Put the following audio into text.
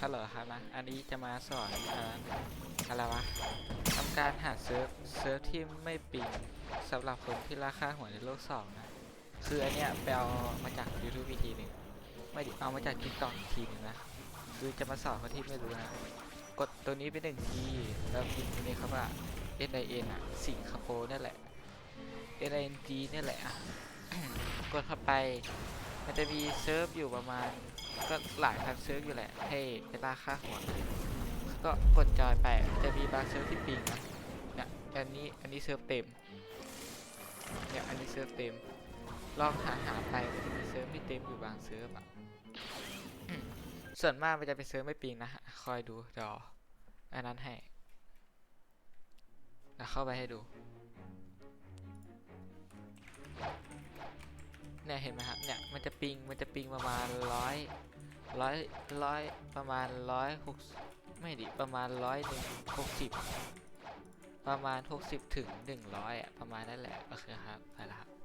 ฮัลโหลครับนะอันนี้จะมาสอนอะไรวะทำการหาเซิร์ฟเซิร์ฟที่ไม่ปิงสำหรับคนที่ราคาหัวในโลกสองนะ คืออันเนี้ยไปเอามาจาก YouTube อีกทีหนึ่งไม่ดิเอามาจาก TikTok อีกทีหนึ่งนะคือจะมาสอนคนที่ไม่รู้นะ กดตัวนี้ไปหนึ่งที แล้วพิมพ์ตัวนี้ครับว่า S I N อะ สิงคโปร์นั่นแหละ S I N G นี่แหละ กดเข้าไป มันจะมีเซิร์ฟอยู่ประมาณก็หลายพันเซิร์ฟอยู่แหละ ให้เป็นราคาหัวก็กดจอยไปจะมีบางเซิร์ฟที่ปิงนะเนี่ยอันนี้อันนี้เซิร์ฟเต็มเนี่ยอันนี้เซิร์ฟเต็มลองหาหาไปมันจะมีเซิร์ฟที่เต็มอยู่บางเซิร์ฟอะส่วนมากมันจะเป็นเซิร์ฟไม่ปิงนะฮะคอยดูเดี๋ยวอันนั้นให้เดี๋ยวเข้าไปให้ดู เนี่ยเห็นไหมครับเนี่ยมันจะปิงมันจะปิงประมาณร้อยร้อยร้อยประมาณร้อยหกไม่ดิประมาณร้อยหนึ่งหกสิบประมาณหกสิบถึงหนึ่งร้อยอะประมาณนั่นแหละโอเคครับไปละครับ